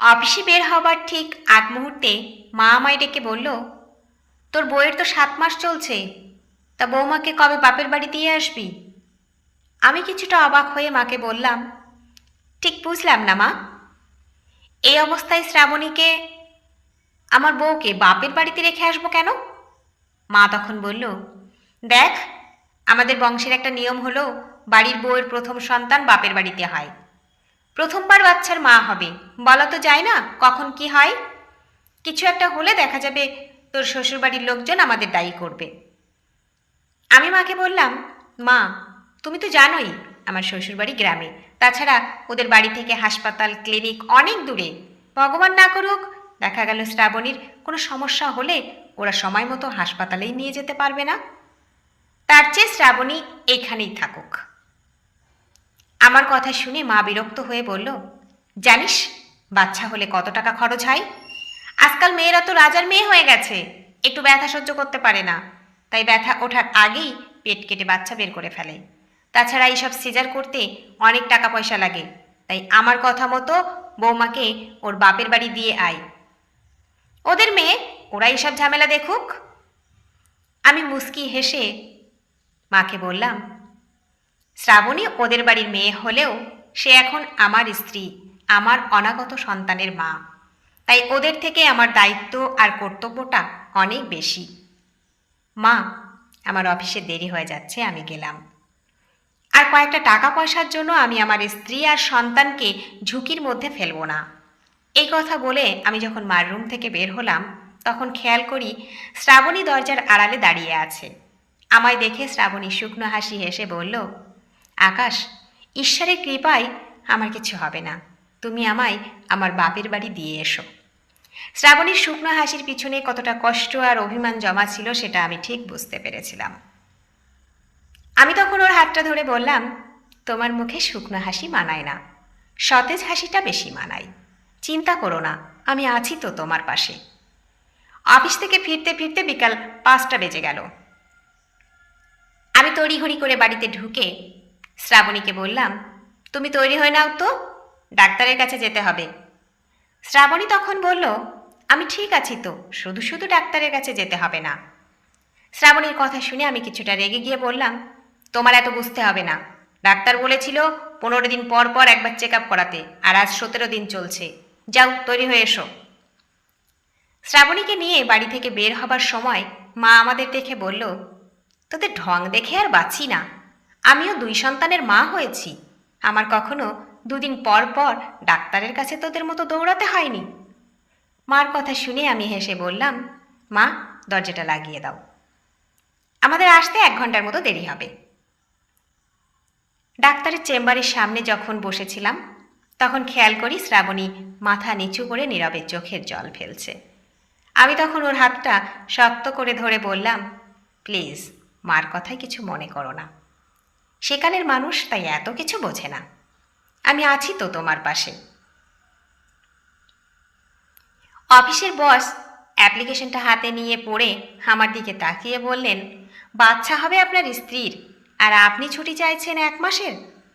অফিসে বের হবার ঠিক আগ মুহূর্তে মা আমায় ডেকে বলল, তোর বইয়ের তো সাত মাস চলছে, তা বৌমাকে কবে বাপের বাড়ি দিয়ে আসবি? আমি কিছুটা অবাক হয়ে মাকে বললাম, ঠিক বুঝলাম না মা। এই অবস্থায় শ্রাবণীকে, আমার বউকে বাপের বাড়িতে রেখে আসব কেন? মা তখন বলল, দেখ, আমাদের বংশের একটা নিয়ম হলো, বাড়ির বউয়ের প্রথম সন্তান বাপের বাড়িতে হয়। প্রথমবার বাচ্চার মা হবে। বলা তো যায় না কখন কি হয়। কিছু একটা হলে দেখা যাবে তোর শ্বশুরবাড়ির লোকজন আমাদের দায়ী করবে। আমি মাকে বললাম, মা, তুমি তো জানোই আমার শ্বশুরবাড়ি গ্রামে। তাছাড়া ওদের বাড়ি থেকে হাসপাতাল, ক্লিনিক অনেক দূরে। ভগবান না করুক, দেখা গেল শ্রাবণীর কোনো সমস্যা হলে ওরা সময় মতো হাসপাতালেই নিয়ে যেতে পারবে না। তার চেয়ে শ্রাবণী এইখানেই থাকুক। আমার কথা শুনে মা বিরক্ত হয়ে বলল, জানিস, বাচ্চা হলে কত টাকা খরচ হয়? আজকাল মেয়েরা তো রাজার মেয়ে হয়ে গেছে, একটু ব্যথা সহ্য করতে পারে না। তাই ব্যথা ওঠার আগেই পেট কেটে বাচ্চা বের করে ফেলে। তাছাড়া এইসব সিজার করতে অনেক টাকা পয়সা লাগে, তাই আমার কথা মতো বৌমাকে ওর বাপের বাড়ি দিয়ে আয়। ওদের মেয়ে, ওরা এইসব ঝামেলা দেখুক? আমি মুস্কি হেসে মাকে বললাম শ্রাবণী ওদের বাড়ির মেয়ে হলেও সে এখন আমার স্ত্রী, আমার অনাগত সন্তানের মা। তাই ওদের থেকে আমার দায়িত্ব আর কর্তব্যটা অনেক বেশি। মা, আমার অফিসে দেরি হয়ে যাচ্ছে, আমি গেলাম। আর কয়েকটা টাকা পয়সার জন্য আমি আমার স্ত্রী আর সন্তানকে ঝুঁকির মধ্যে ফেলব না। এই কথা বলে আমি যখন মার রুম থেকে বের হলাম, তখন খেয়াল করি শ্রাবণী দরজার আড়ালে দাঁড়িয়ে আছে। আমায় দেখে শ্রাবণী শুকনো হাসি হেসে বলল আকাশ, ঈশ্বরের কৃপায় আমার কিছু হবে না। তুমি আমায় আমার বাপের বাড়ি দিয়ে এসো। শ্রাবণীর শুকনো হাসির পিছনে কতটা কষ্ট আর অভিমান জমা ছিল সেটা আমি ঠিক বুঝতে পেরেছিলাম। আমি তখন ওর হাতটা ধরে বললাম, তোমার মুখে শুকনো হাসি মানায় না। সতেজ হাসিটা বেশি মানায়। চিন্তা করো না, আমি আছি তো তোমার পাশে। অফিস থেকে ফিরতে ফিরতে বিকাল পাঁচটা বেজে গেল। আমি তড়িঘড়ি করে বাড়িতে ঢুকে শ্রাবণীকে বললাম, তুমি তৈরি হয়ে নাও তো, ডাক্তারের কাছে যেতে হবে। শ্রাবণী তখন বলল, আমি ঠিক আছি তো, শুধু শুধু ডাক্তারের কাছে যেতে হবে না। শ্রাবণীর কথা শুনে আমি কিছুটা রেগে গিয়ে বললাম, তোমার এত বুঝতে হবে না। ডাক্তার বলেছিল পনেরো দিন পর পর একবার চেক আপ করাতে, আর আজ সতেরো দিন চলছে। যাও, তৈরি হয়ে এসো। শ্রাবণীকে নিয়ে বাড়ি থেকে বের হবার সময় মা আমাদের দেখে বলল, তোদের ঢং দেখে আর বাঁচি না। আমিও দুই সন্তানের মা হয়েছি। আমার কখনো দুদিন পর পর ডাক্তারের কাছে তোদের মতো দৌড়াতে হয়নি। মার কথা শুনে আমি হেসে বললাম, মা, দরজাটা লাগিয়ে দাও। আমাদের আসতে এক ঘণ্টার মতো দেরি হবে। ডাক্তারের চেম্বারের সামনে যখন বসেছিলাম, তখন খেয়াল করি শ্রাবণী মাথা নিচু করে নীরবে চোখের জল ফেলছে। আমি তখন ওর হাতটা শক্ত করে ধরে বললাম, প্লিজ, মার কথায় কিছু মনে করো না। সেকালের মানুষ তাই এত কিছু বোঝে না। আমি আছি তো তোমার পাশে। অফিসের বস অ্যাপ্লিকেশনটা হাতে নিয়ে পড়ে আমার দিকে তাকিয়ে বললেন, বাচ্চা হবে আপনার স্ত্রীর, আর আপনি ছুটি চাইছেন এক মাসের?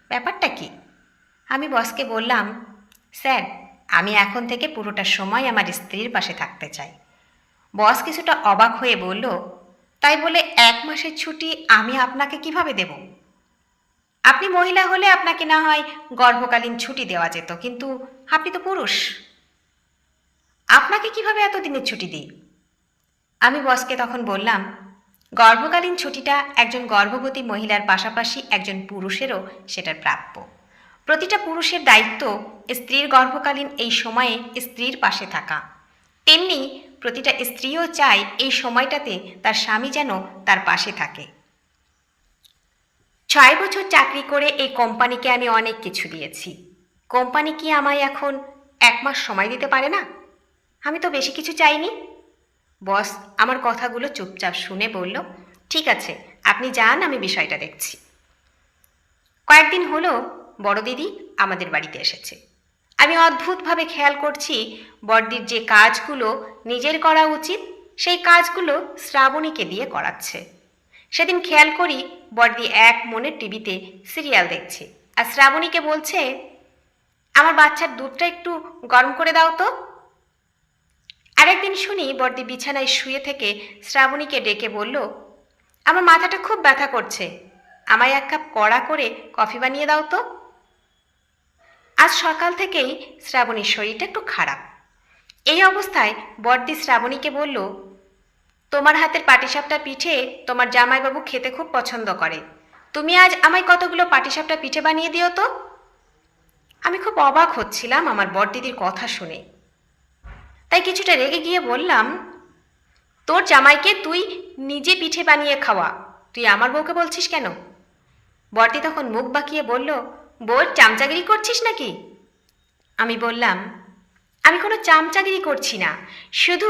ব্যাপারটা কি? আমি বসকে বললাম, স্যার, আমি এখন থেকে পুরোটা সময় আমার স্ত্রীর পাশে থাকতে চাই। বস কিছুটা অবাক হয়ে বলল, তাই বলে এক মাসের ছুটি আমি আপনাকে কীভাবে দেব? আপনি মহিলা হলে আপনাকে না হয় গর্ভকালীন ছুটি দেওয়া যেত, কিন্তু আপনি তো পুরুষ। আপনাকে কীভাবে এতদিনের ছুটি দিই? আমি বসকে তখন বললাম, গর্ভকালীন ছুটিটা একজন গর্ভবতী মহিলার পাশাপাশি একজন পুরুষেরও সেটার প্রাপ্য। প্রতিটা পুরুষের দায়িত্ব স্ত্রীর গর্ভকালীন এই সময়ে স্ত্রীর পাশে থাকা। তেমনি প্রতিটা স্ত্রীও চায় এই সময়টাতে তার স্বামী যেন তার পাশে থাকে। ছয় বছর চাকরি করে এই কোম্পানিকে আমি অনেক কিছু দিয়েছি। কোম্পানি কি আমায় এখন এক মাস সময় দিতে পারে না? আমি তো বেশি কিছু চাইনি। বস, আমার কথাগুলো চুপচাপ শুনে বলল, ঠিক আছে, আপনি যান, আমি বিষয়টা দেখছি। কয়েকদিন হলো, বড় দিদি আমাদের বাড়িতে এসেছে। আমি অদ্ভুতভাবে খেয়াল করছি, বড়দির যে কাজগুলো নিজের করা উচিত, সেই কাজগুলো শ্রাবণীকে দিয়ে করাচ্ছে। সেদিন খেয়াল করি বড়দি এক মনে টিভিতে সিরিয়াল দেখছে। আর শ্রাবণীকে বলছে, আমার বাচ্চার দুধটা একটু গরম করে দাও তো। আরেকদিন শুনি বর্দি বিছানায় শুয়ে থেকে শ্রাবণীকে ডেকে বলল, আমার মাথাটা খুব ব্যথা করছে। আমায় এক কাপ কড়া করে কফি বানিয়ে দাও তো। আজ সকাল থেকেই শ্রাবণীর শরীরটা একটু খারাপ। এই অবস্থায় বর্দি শ্রাবণীকে বলল তোমার হাতের পাটিসাপটা পিঠে তোমার জামাইবাবু খেতে খুব পছন্দ করে। তুমি আজ আমায় কতগুলো পাটিসাপটা পিঠে বানিয়ে দিও তো? আমি খুব অবাক হচ্ছিলাম আমার বড়দিদির কথা শুনে। তাই কিছুটা রেগে গিয়ে বললাম, তোর জামাইকে তুই নিজে পিঠে বানিয়ে খাওয়া। তুই আমার বউকে বলছিস কেন? বরদি তখন মুখ বাঁকিয়ে বলল বউর চামচাগিরি করছিস নাকি? আমি বললাম, আমি কোনো চামচাগিরি করছি না। শুধু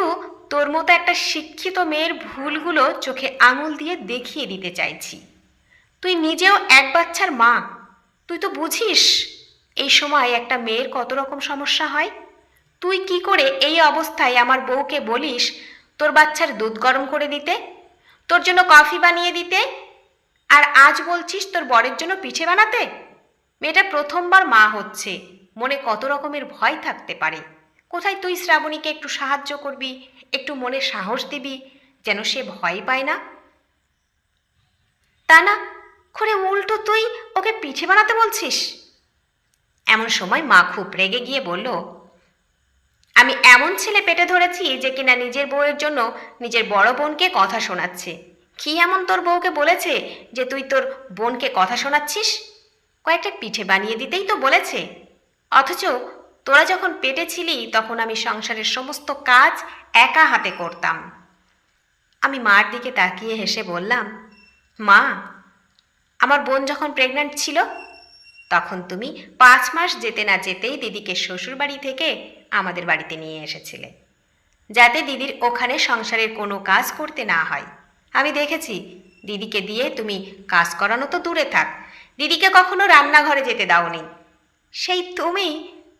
তোর মতো একটা শিক্ষিত মেয়ের ভুলগুলো চোখে আঙুল দিয়ে দেখিয়ে দিতে চাইছি। তুই নিজেও এক বাচ্চার মা। তুই তো বুঝিস, এই সময় একটা মেয়ের কত রকম সমস্যা হয়। তুই কি করে এই অবস্থায় আমার বউকে বলিস, তোর বাচ্চার দুধ গরম করে দিতে, তোর জন্য কফি বানিয়ে দিতে, আর আজ বলছিস তোর বরের জন্য পিঠে বানাতে? মেয়েটা প্রথমবার মা হচ্ছে, মনে কত রকমের ভয় থাকতে পারে। কোথায় তুই শ্রাবণীকে একটু সাহায্য করবি? একটু মনে সাহস দিবি যেন সে ভয় পায় না? তা না করে উল্টো তুই ওকে পিঠে বানাতে বলছিস? এমন সময় মা খুব রেগে গিয়ে বলল, আমি এমন ছেলে পেটে ধরেছি যে কিনা নিজের বউয়ের জন্য নিজের বড় বোনকে কথা শোনাচ্ছে। কি এমন তোর বউকে বলেছে যে তুই তোর বোনকে কথা শোনাচ্ছিস? কয়েকটা পিঠে বানিয়ে দিতেই তো বলেছে। অথচ তোরা যখন পেটে ছিলি, তখন আমি সংসারের সমস্ত কাজ একা হাতে করতাম। আমি মার দিকে তাকিয়ে হেসে বললাম, মা, আমার বোন যখন প্রেগন্যান্ট ছিল, তখন তুমি পাঁচ মাস যেতে না যেতেই দিদিকে শ্বশুর বাড়ি থেকে আমাদের বাড়িতে নিয়ে এসেছিলে, যাতে দিদির ওখানে সংসারের কোনো কাজ করতে না হয়। আমি দেখেছি, দিদিকে দিয়ে তুমি কাজ করানো তো দূরে থাক, দিদিকে কখনো রান্নাঘরে যেতে দাওনি। সেই তুমি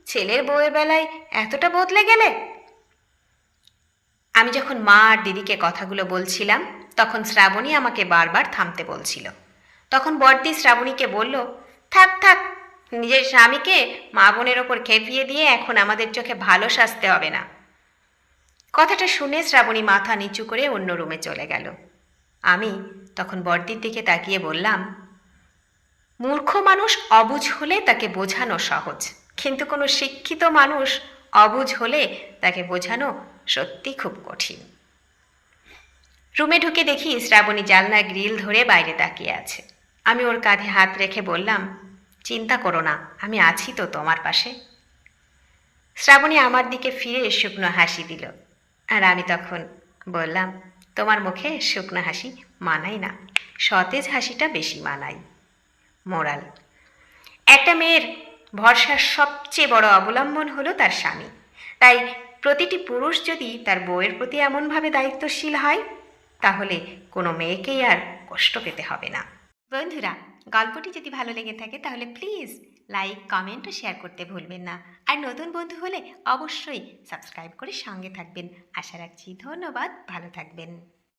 ছেলের বউয়ের বেলায় এতটা বদলে গেলে? আমি যখন মা আর দিদিকে কথাগুলো বলছিলাম, তখন শ্রাবণী আমাকে বারবার থামতে বলছিল। তখন বর্দি শ্রাবণীকে বলল, থাক থাক, নিজের স্বামীকে মা বোনের ওপর খেপিয়ে দিয়ে এখন আমাদের চোখে ভালো সাজতে হবে না। কথাটা শুনে শ্রাবণী মাথা নিচু করে অন্য রুমে চলে গেল। আমি তখন বর্দির দিকে তাকিয়ে বললাম, মূর্খ মানুষ অবুঝ হলে তাকে বোঝানো সহজ। কিন্তু কোনো শিক্ষিত মানুষ অবুঝ হলে তাকে বোঝানো সত্যি খুব কঠিন। রুমে ঢুকে দেখি শ্রাবণী জানলা গ্রিল ধরে বাইরে তাকিয়ে আছে। আমি ওর কাঁধে হাত রেখে বললাম, চিন্তা করো না, আমি আছি তো তোমার পাশে। শ্রাবণী আমার দিকে ফিরে শুকনো হাসি দিল, আর আমি তখন বললাম, তোমার মুখে শুকনো হাসি মানাই না, সতেজ হাসিটা বেশি মানাই মোরাল, একটা মেয়ের ভরসার সবচেয়ে বড় অবলম্বন হলো তার স্বামী। তাই প্রতিটি পুরুষ যদি তার বউয়ের প্রতি এমনভাবে দায়িত্বশীল হয়, তাহলে কোনো মেয়েকেই আর কষ্ট পেতে হবে না। বন্ধুরা, গল্পটি যদি ভালো লেগে থাকে, তাহলে প্লিজ লাইক, কমেন্ট ও শেয়ার করতে ভুলবেন না। আর নতুন বন্ধু হলে অবশ্যই সাবস্ক্রাইব করে সঙ্গে থাকবেন। আশা রাখছি ধন্যবাদ, ভালো থাকবেন।